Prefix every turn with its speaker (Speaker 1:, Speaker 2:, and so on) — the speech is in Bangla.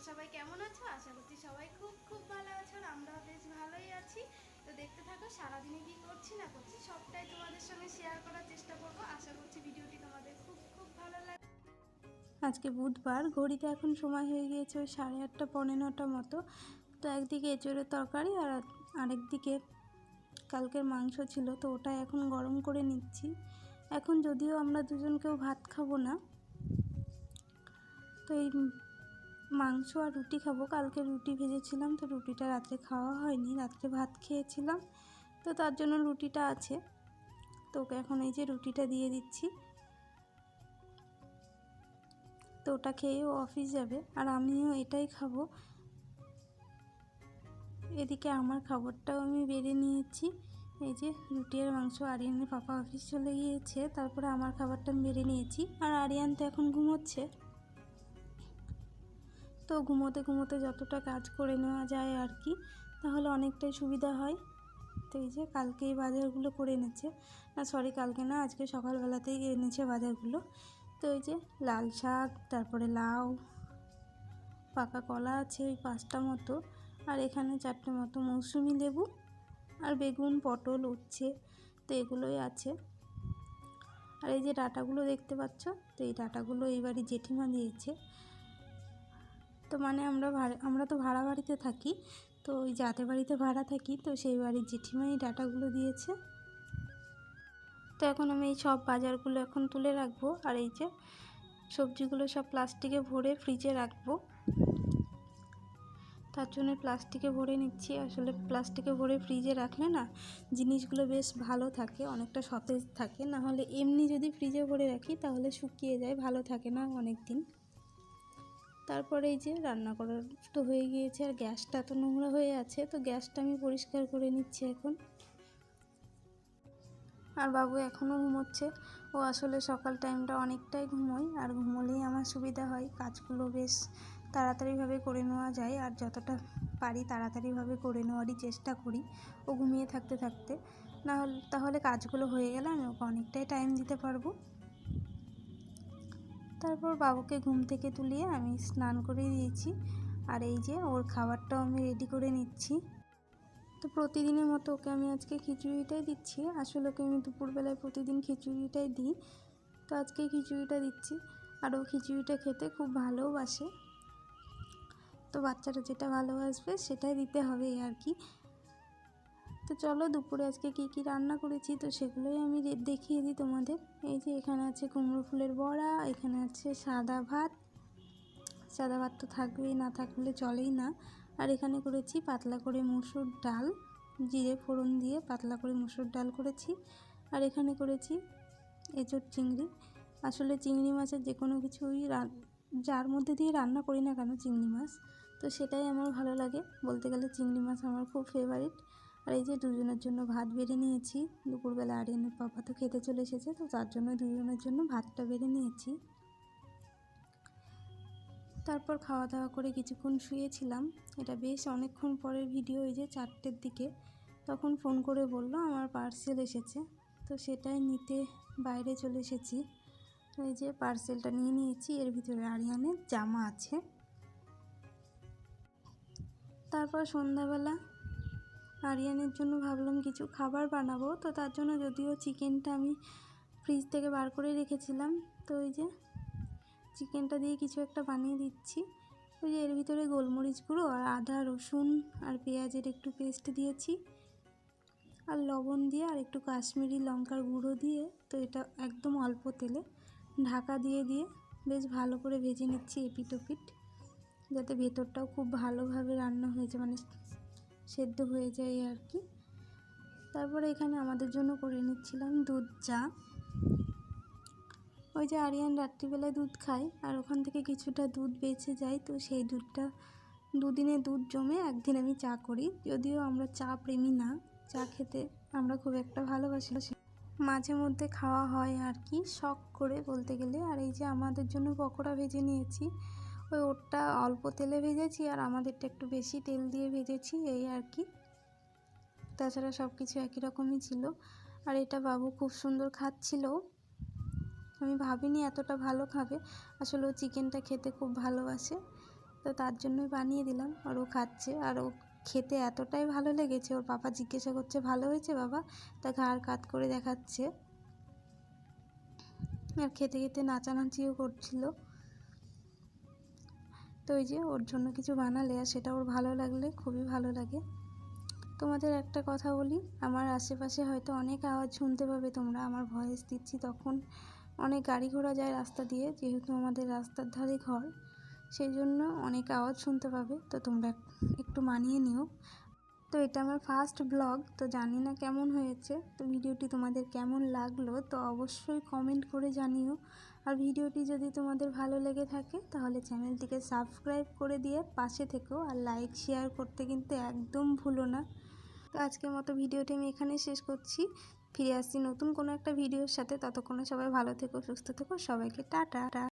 Speaker 1: তোমরা সবাই কেমন আছো? আশা করছি সবাই খুব খুব ভালো আছো আর আমরাও বেশ ভালোই আছি। তো দেখতে থাকো, সারাদিনে কি করছি না করছি সবটাই তোমাদের সঙ্গে শেয়ার করার চেষ্টা করব। আশা করছি ভিডিওটি তোমাদের খুব খুব ভালো লাগবে
Speaker 2: আজকে বুধবার, ঘড়িতে এখন সময় হয়ে গিয়েছে ওই সাড়ে আটটা, পৌনে নটা মতো। তো একদিকে এঁচড়ের তরকারি আর আরেকদিকে কালকের মাংস ছিল, তো ওটা এখন গরম করে নিচ্ছি। এখন যদিও আমরা দুজন কেউ ভাত খাব না, তো এই মাংস আর রুটি খাব। কালকে রুটি ভেজেছিলাম, তো রুটিটা রাত্রে খাওয়া হয়নি। রাত্রে ভাত খেয়েছিলাম, তো তার জন্য রুটিটা আছে। তো ওকে এখন এই যে রুটিটা দিয়ে দিচ্ছি। তো ওটা খেয়ে ও অফিস যাবে, আর আমিও এটাই খাব। এদিকে আমার খাবারটাও আমি বেড়ে নিয়েছি। এই যে রুটি আর মাংস, আরিয়ানের পাপা অফিস চলে গিয়েছে, তারপরে আমার খাবারটা আমি বেড়ে নিয়েছি। আর আরিয়ান তো এখন ঘুমোচ্ছে। তো ঘুমোতে ঘুমোতে যতটা কাজ করে নেওয়া যায় আর কি, তাহলে অনেকটাই সুবিধা হয়। তো এই যে কালকে এই বাজারগুলো করে এনেছে। না সরি কালকে না, আজকে সকালবেলাতেই এনেছে বাজারগুলো। তো এই যে লাল শাক, তারপরে লাউ, পাকা কলা আছে ওই পাঁচটা মতো। আর এখানে চারটে মতো মৌসুমি লেবু আর বেগুন, পটল, উচ্ছে, তো এগুলোই আছে। আর এই যে ডাটাগুলো দেখতে পাচ্ছ, তো এই ডাটাগুলো এইবারই জেঠিমা দিয়েছে। তো মানে আমরা ভাড়া, আমরা তো ভাড়া বাড়িতে থাকি, তো ওই যাদের বাড়িতে ভাড়া থাকি, তো সেই বাড়ির জেঠিমা এই ডাটাগুলো দিয়েছে। তো এখন আমি এই সব বাজারগুলো এখন তুলে রাখব, আর এই যে সবজিগুলো সব প্লাস্টিকে ভরে ফ্রিজে রাখব। তার জন্য প্লাস্টিকে ভরে নিচ্ছি, আসলে প্লাস্টিকে ভরে ফ্রিজে রাখলে না জিনিসগুলো বেশ ভালো থাকে, অনেকটা সতেজ থাকে, না হলে এমনি যদি ফ্রিজে ভরে রাখি তাহলে শুকিয়ে যায়, ভালো থাকে না অনেক দিন তারপরে এই যে রান্না করার তো হয়ে গিয়েছে আর গ্যাসটা তো নোংরা হয়ে আছে, তো গ্যাসটা আমি পরিষ্কার করে নিচ্ছি এখন। আর বাবু এখনও ঘুমোচ্ছে। ও আসলে সকাল টাইমটা অনেকটাই ঘুমোয় আর ঘুমোলেই আমার সুবিধা হয়, কাজগুলো বেশ তাড়াতাড়িভাবে করে নেওয়া যায় আর যতটা পারি তাড়াতাড়িভাবে করে নেওয়ারই চেষ্টা করি, ও ঘুমিয়ে থাকতে থাকতে। না হলে তাহলে কাজগুলো হয়ে গেলে আমি ওকে অনেকটাই টাইম দিতে পারব। তারপর বাবুকে ঘুম থেকে তুলিয়ে আমি স্নান করে দিয়েছি। আর এই যে ওর খাবারটাও আমি রেডি করে নিচ্ছি। তো প্রতিদিনের মতো ওকে আমি আজকে খিচুড়িটাই দিচ্ছি। আসলে ওকে আমি দুপুরবেলায় প্রতিদিন খিচুড়িটাই দিই। তো আজকে খিচুড়িটা দিচ্ছি। আর ও খিচুড়িটা খেতে খুব ভালোবাসে। তো বাচ্চারা যেটা ভালোবাসবে সেটাই দিতে হবে আর কি। তো চলো দুপুরে আজকে কী কী রান্না করেছি, তো সেগুলোই আমি দেখিয়ে দিই তোমাদের। এই যে এখানে আছে কুমড়ো ফুলের বড়া, এখানে আছে সাদা ভাত। সাদা ভাত তো থাকবেই, না থাকলে চলেই না। আর এখানে করেছি পাতলা করে মুসুর ডাল, জিরে ফোড়ন দিয়ে পাতলা করে মুসুর ডাল করেছি। আর এখানে করেছি এঁচোড় চিংড়ি। আসলে চিংড়ি মাছের যে কোনো কিছুই যার মধ্যে দিয়ে রান্না করি না কেন চিংড়ি মাছ, তো সেটাই আমার ভালো লাগে। বলতে গেলে চিংড়ি মাছ আমার খুব ফেভারিট আর এই যে দুজনের জন্য ভাত বেড়ে নিয়েছি। দুপুরবেলা আরিয়ানের পাপা তো খেতে চলে এসেছে, তো তার জন্য দুজনের জন্য ভাতটা বেড়ে নিয়েছি। তারপর খাওয়া দাওয়া করে কিছুক্ষণ শুয়েছিলাম। এটা বেশ অনেকক্ষণ পরের ভিডিও এই যে চারটের দিকে। তখন ফোন করে বলল, আমার পার্সেল এসেছে। তো সেটাই নিতে বাইরে চলে এসেছি। এই যে পার্সেলটা নিয়ে নিয়েছি, এর ভিতরে আরিয়ানের জামা আছে। তারপর সন্ধ্যাবেলা আরিয়ানের জন্য ভাবলাম কিছু খাবার বানাবো। তো তার জন্য যদিও চিকেনটা আমি ফ্রিজ থেকে বার করে রেখেছিলাম। তো ওই যে চিকেনটা দিয়ে কিছু একটা বানিয়ে দিচ্ছি। ওই যে এর ভিতরে গোলমরিচ গুঁড়ো আর আদা, রসুন আর পেঁয়াজের একটু পেস্ট দিয়েছি। আর লবণ দিয়ে আর একটু কাশ্মীরি লঙ্কার গুঁড়ো দিয়ে, তো এটা একদম অল্প তেলে ঢাকা দিয়ে দিয়ে বেশ ভালো করে ভেজে নিচ্ছি এপিট ওপিট যাতে ভেতরটাও খুব ভালোভাবে রান্না হয়েছে মানে সেদ্ধ হয়ে যায় আর কি। তারপরে এখানে আমাদের জন্য করে নিচ্ছিলাম দুধ চা। ওই যে আরিয়ান রাত্রিবেলায় দুধ খায় আর ওখান থেকে কিছুটা দুধ বেঁচে যায়, তো সেই দুধটা দুদিনে দুধ জমে একদিন আমি চা করি। যদিও আমরা চা প্রেমী না, চা খেতে আমরা খুব একটা ভালোবাসি মাঝে মধ্যে খাওয়া হয় আর কি, শখ করে বলতে গেলে। আর এই যে আমাদের জন্য পকোড়া ভেজে নিয়েছি ওই ওরটা অল্প তেলে ভেজেছি আর আমাদেরটা একটু বেশি তেল দিয়ে ভেজেছি, এই আর কি। তাছাড়া সব কিছু একই রকমই ছিল। আর এটা বাবু খুব সুন্দর খাচ্ছিল। আমি ভাবিনি এতটা ভালো খাবে। আসলে ও চিকেনটা খেতে খুব ভালোবাসে। তো তার জন্যই বানিয়ে দিলাম আর ও খাচ্ছে। আর ও খেতে এতটাই ভালো লেগেছে, ওর বাবা জিজ্ঞাসা করছে, ভালো হয়েছে বাবা? তা ঘাড় কাত করে দেখাচ্ছে। আর খেতে খেতে নাচানাচিও করছিল। তো ওই যে ওর জন্য কিছু বানালে আর সেটা ওর ভালো লাগলে, খুবই ভালো লাগে। তোমাদের একটা কথা বলি, আমার আশেপাশে হয়তো অনেক আওয়াজ শুনতে পাবে তোমরা, আমার ভয়েস দিচ্ছি তখন। অনেক গাড়ি ঘোড়া যায় রাস্তা দিয়ে, যেহেতু আমাদের রাস্তার ধারে ঘর, সেই জন্য অনেক আওয়াজ শুনতে পাবে। তো তোমরা একটু মানিয়ে নিও। তো এটা আমার ফার্স্ট ব্লগ তো জানি না কেমন হয়েছে, তো ভিডিওটি তোমাদের কেমন লাগল, তো অবশ্যই কমেন্ট করে জানিও। আর ভিডিওটি যদি তোমাদের ভালো লেগে থাকে, তাহলে চ্যানেলটিকে সাবস্ক্রাইব করে দিয়ে পাশে থেকো আর লাইক, শেয়ার করতে কিন্তু একদম ভুলো না। তো আজকের মতো ভিডিওটি আমি এখানে শেষ করছি। ফিরে আসছি নতুন কোনো একটা ভিডিওর সাথে। ততক্ষণে সবাই ভালো থেকো, সুস্থ থেকো। সবাইকে টাটা।